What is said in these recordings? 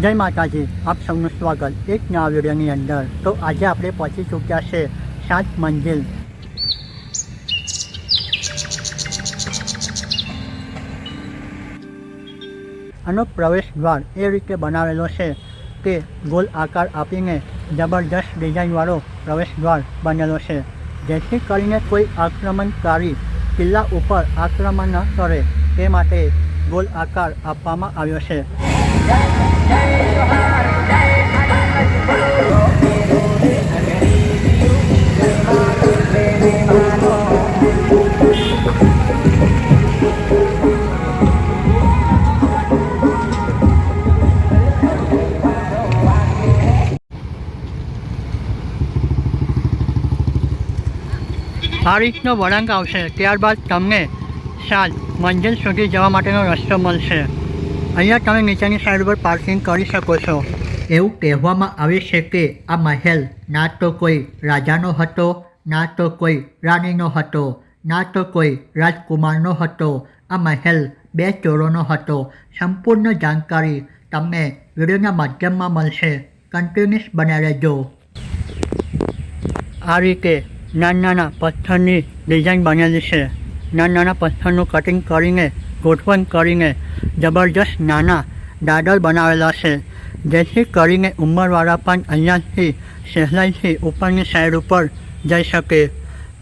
જય માતાજી, આપ સૌનું સ્વાગત એક નવા વિડીયોની અંદર. તો આજે આપણે પહોંચી ચૂક્યા છે સાત મંજિલ. આનો પ્રવેશ દ્વાર એ રીતે બનાવેલો છે કે ગોલ આકાર આપીને જબરજસ્ત ડિઝાઇનવાળો પ્રવેશદ્વાર બનેલો છે, જેથી કરીને કોઈ આક્રમણકારી કિલ્લા ઉપર આક્રમણ ન કરે તે માટે ગોલ આકાર આપવામાં આવ્યો છે. આ રીતનો વળાંક આવશે, ત્યારબાદ તમને સાત મંજિલ સુધી જવા માટેનો રસ્તો મળશે. અહીંયા તમે નીચેની સાઈડ પર પાર્કિંગ કરી શકો છો. એવું કહેવામાં આવે છે કે આ મહેલ ના તો કોઈ રાજાનો હતો, ના તો કોઈ રાણીનો હતો, ના તો કોઈ રાજકુમારનો હતો. આ મહેલ બે ચોરોનો હતો. સંપૂર્ણ જાણકારી તમને વિડીયોના માધ્યમમાં મળશે. કન્ટિન્યુઅસ બન્યા રહેજો. આ રીતે નાના નાના પથ્થરની ડિઝાઇન બનેલી છે. નાના નાના પથ્થરનું કટિંગ કરીને, ગોઠવણ કરીને જબરજસ્ત નાના દાદર બનાવેલા છે. જેથી કરીને ઉંમરવાળા પણ અહીંયાથી સહેલાઈથી ઉપરની સાઈડ ઉપર જઈ શકે.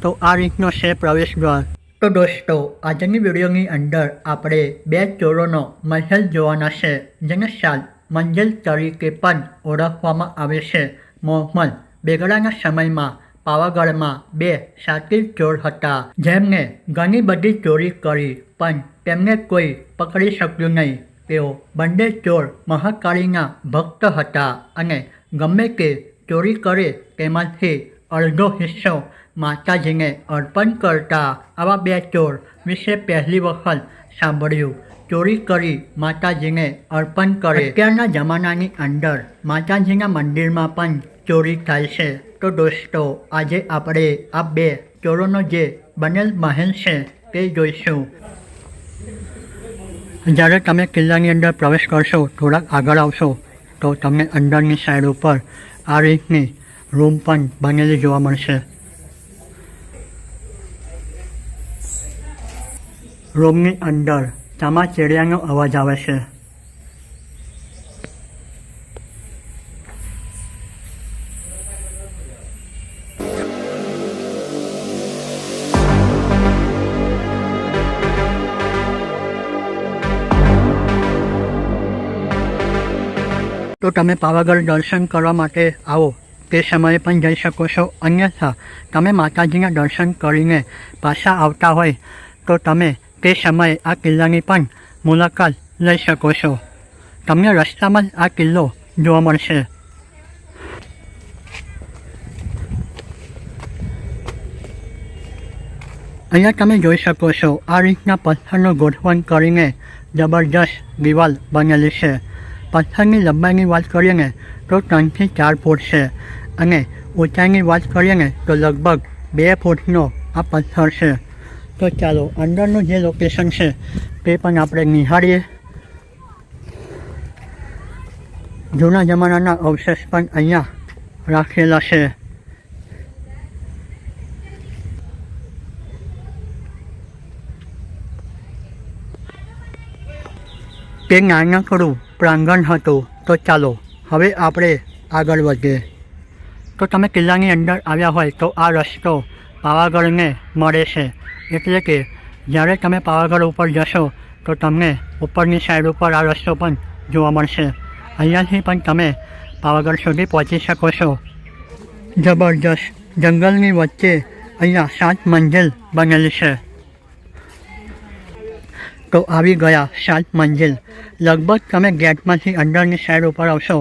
તો આ રીતનો છે પ્રવેશ દ્વાર તો દોસ્તો, આજની વિડીયોની અંદર આપણે બે ચોરોનો મહેલ જોવાના છે, જેને સાત મંજિલ તરીકે પણ ઓળખવામાં આવે છે. મોહમ્મદ બેગડાના સમયમાં પાવાગઢમાં બે શાતિર ચોર હતા. જેમને ઘણી બધી ચોરી કરી, પણ તેમને કોઈ પકડી શક્યું નહીં. તેઓ બંને ચોર મહાકાળીના ભક્ત હતા અને ગમે તે ચોરી કરે તેમાંથી અડધો હિસ્સો માતાજીને અર્પણ કરતા આવા બે ચોર વિશે પહેલી વખત સાંભળ્યું. ચોરી કરી માતાજીને અર્પણ કરે. અત્યારના જમાનાની અંદર માતાજીના મંદિરમાં પણ ચોરી થાય છે. તો દોસ્તો, આજે આપણે આ બે ચોરોનો જે બનેલ મહેલ છે તે જોઈશું. જ્યારે તમે કિલ્લાની અંદર પ્રવેશ કરશો, થોડાક આગળ આવશો, તો તમને અંદરની સાઈડ ઉપર આ રીતની રૂમ પણ બનેલી જોવા મળશે. રૂમની અંદર ચામાચેડિયાનો અવાજ આવે છે. તો તમે પાવાગઢ દર્શન કરવા માટે આવો. તે સમયે પણ જઈ શકો છો. અન્યથા, તમે માતાજીના દર્શન કરીને પાછા આવતા હોય તો તમે તે સમયે આ કિલ્લાની પણ મુલાકાત લઈ શકો છો. તમને રસ્તામાં જ આ કિલ્લો જોવા મળશે. અહીંયા તમે જોઈ શકો છો આ રીતના પથ્થરનું ગોઠવણ કરીને જબરજસ્ત દિવાલ બનેલી છે. પથ્થરની લંબાઈની વાત કરીએ ને તો ત્રણથી ચાર ફૂટ છે. અને ઊંચાઈની વાત કરીએ ને તો લગભગ બે ફૂટનો આ પથ્થર છે. તો ચાલો, અંદરનું જે લોકેશન છે તે પણ આપણે નિહાળીએ. જૂના જમાનાના અવશેષ પણ અહીંયા રાખેલા છે. તે નાનકડું પ્રાંગણ હતું, તો ચાલો, હવે આપણે આગળ વધીએ. તો તમે કિલ્લાની અંદર આવ્યા હોય, તો આ રસ્તો પાવાગઢને મળે છે. એટલે કે, જ્યારે તમે પાવાગઢ ઉપર જશો, તો તમને ઉપરની સાઈડ ઉપર આ રસ્તો પણ જોવા મળશે. અહીંયાથી પણ તમે પાવાગઢ સુધી પહોંચી શકો છો. જબરજસ્ત જંગલની વચ્ચે અહીંયા સાત મંજિલ બનેલી છે. તો આવી ગયા સાત મંજિલ. લગભગ તમે ગેટમાંથી અંદરની સાઈડ ઉપર આવશો,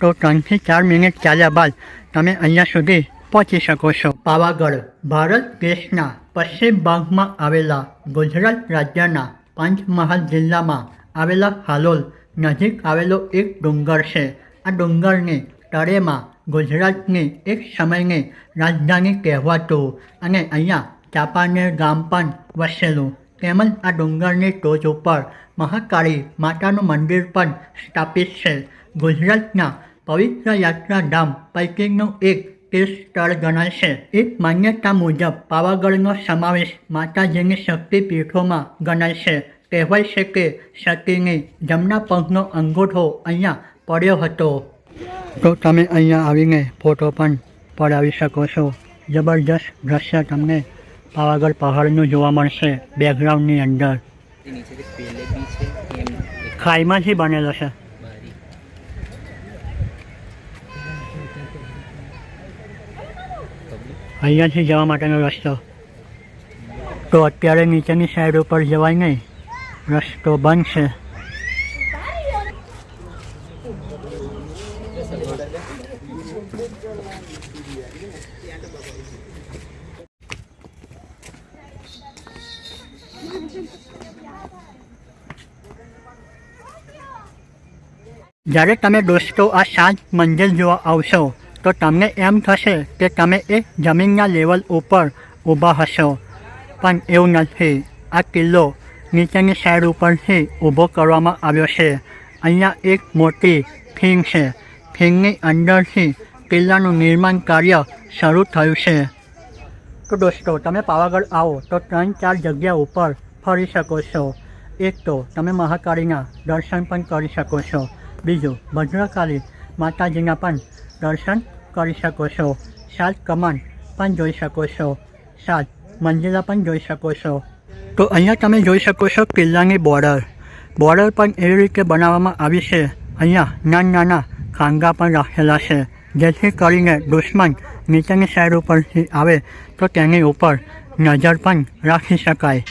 તો ત્રણથી ચાર મિનિટ ચાલ્યા બાદ તમે અહીંયા સુધી પહોંચી શકો છો. પાવાગઢ, ભારત દેશના પશ્ચિમ ભાગમાં આવેલા ગુજરાત રાજ્યના પંચમહાલ જિલ્લામાં આવેલા હાલોલ નજીક આવેલો એક ડુંગર છે. આ ડુંગરની તળેમાં ગુજરાતની એક સમયની રાજધાની કહેવાતું અને અહીંયા ચાંપાનેર ગામ પણ વસેલું. તેમજ આ ડુંગરની ટોચ ઉપર મહાકાળી માતાનું મંદિર પણ સ્થાપિત છે. ગુજરાતના પવિત્ર યાત્રાધામ પૈકીનું એક તીર્થ સ્થળ ગણાય છે. એક માન્યતા મુજબ પાવાગઢનો સમાવેશ માતાજીની શક્તિપીઠોમાં ગણાય છે. કહેવાય છે કે સતીની જમના પગનો અંગૂઠો અહીંયા પડ્યો હતો. તો તમે અહીંયા આવીને ફોટો પણ પડાવી શકો છો. જબરજસ્ત દ્રશ્ય તમને પાવાગઢ પહાડનું જોવા મળશે બેકગ્રાઉન્ડની અંદર. ખાઈમાંથી બનેલો છે. અહીંયાથી જવા માટેનો રસ્તો. તો અત્યારે નીચેની સાઈડ ઉપર જવાય નહીં. રસ્તો બંધ છે. જ્યારે તમે દોસ્તો આ સાત મંદિર જોવા આવશો, તો તમને એમ થશે કે તમે એ જમીનના લેવલ ઉપર ઊભા હશો. પણ એવું નથી. આ કિલ્લો નીચેની સાઈડ ઉપરથી ઊભો કરવામાં આવ્યો છે. અહીંયા એક મોટી ખીણ છે. ખીણની અંદરથી કિલ્લાનું નિર્માણ કાર્ય શરૂ થયું છે. તો દોસ્તો, તમે પાવાગઢ આવો, તો ત્રણ ચાર જગ્યા ઉપર ફરી શકો છો. એક તો તમે મહાકાળીના દર્શન પણ કરી શકો છો. બીજું ભદ્રકાળી માતાજીના પણ દર્શન કરી શકો છો, સાત કમાન પણ જોઈ શકો છો, સાત મંદિરા પણ જોઈ શકો છો. તો અહીંયા તમે જોઈ શકો છો કિલ્લાની બોર્ડર. બોર્ડર પણ એવી રીતે બનાવવામાં આવી છે, અહીંયા નાના નાના ખાંગા પણ રાખેલા છે, જેથી કરીને દુશ્મન નીચેની સાઈડ ઉપરથી આવે તો તેની ઉપર નજર પણ રાખી શકાય.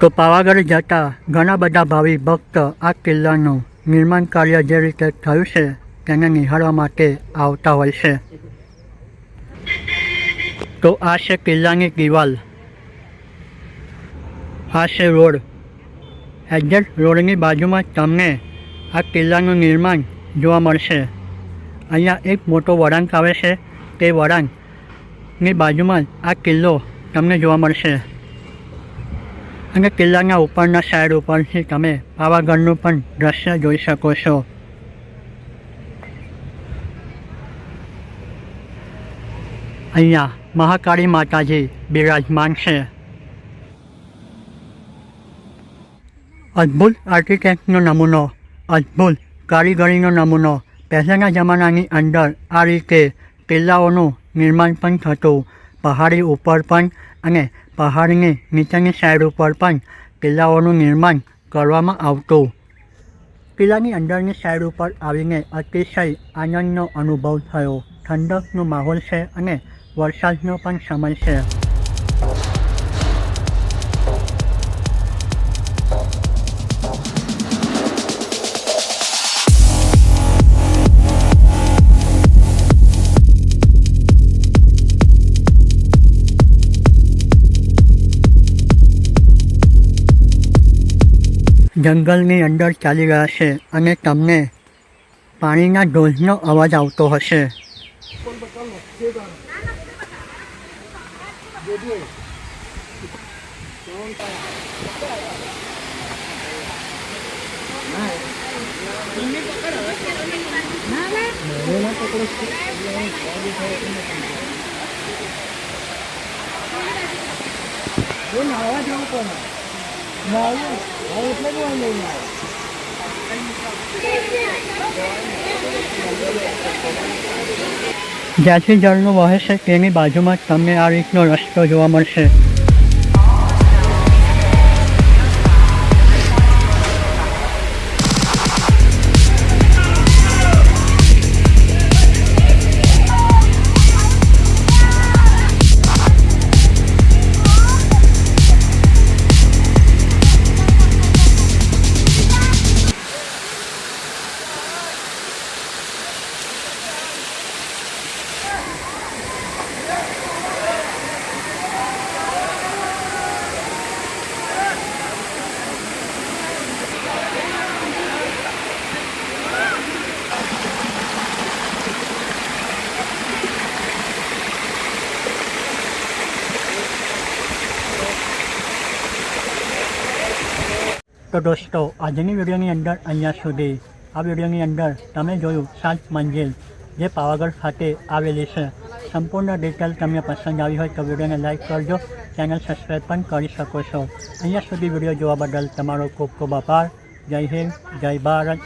તો પાવાગઢ જતા ઘણા બધા ભાવિ ભક્ત આ કિલ્લાનું નિર્માણ કાર્ય જે રીતે થયું છે, તેને નિહાળવા માટે આવતા હોય છે. તો આ છે કિલ્લાની દિવાલ. આ છે રોડ. એક્ઝેક્ટ રોડની બાજુમાં તમને આ કિલ્લાનું નિર્માણ જોવા મળશે. અહીંયા એક મોટો વળાંક આવે છે, તે વળાંકની બાજુમાં આ કિલ્લો તમને જોવા મળશે. અને કિલ્લાના ઉપરના સાઈડ ઉપરથી તમે પાવાગઢનું પણ દ્રશ્ય જોઈ શકો છો. અહીંયા મહાકાળી માતાજી બિરાજમાન છે. અદ્ભુત આર્કિટેક્ટનો નમૂનો, અદ્ભુત કારીગરીનો નમૂનો પહેલાંના જમાનાની અંદર આ રીતે કિલ્લાઓનું નિર્માણ પણ થતું. પહાડી ઉપર પણ અને પહાડની નીચેની સાઈડ ઉપર પણ કિલ્લાઓનું નિર્માણ કરવામાં આવતું. કિલ્લાની અંદરની સાઈડ ઉપર આવીને અતિશય આનંદનો અનુભવ થયો. ઠંડકનો માહોલ છે અને વરસાદનો પણ સમય છે. જંગલની અંદર ચાલી રહ્યા છે અને તમને પાણીના ઢોલનો અવાજ આવતો હશે. જ્યાંથી જળનું વહે છે તેની બાજુમાં તમને આ રીતનો રસ્તો જોવા મળશે. તો દોસ્તો, આજની વિડીયોની અંદર અહીંયા સુધી. આ વિડીયોની અંદર તમે જોયું સાત મંજિલ જે પાવાગઢ ખાતે આવેલી છે. સંપૂર્ણ ડિટેલ તમને પસંદ આવી હોય તો વિડીયોને લાઇક કરજો ચેનલ સબસ્ક્રાઈબ પણ કરી શકો છો. અહીંયા સુધી વીડિયો જોવા બદલ તમારો ખૂબ ખૂબ આભાર. જય હિન્દ, જય ભારત.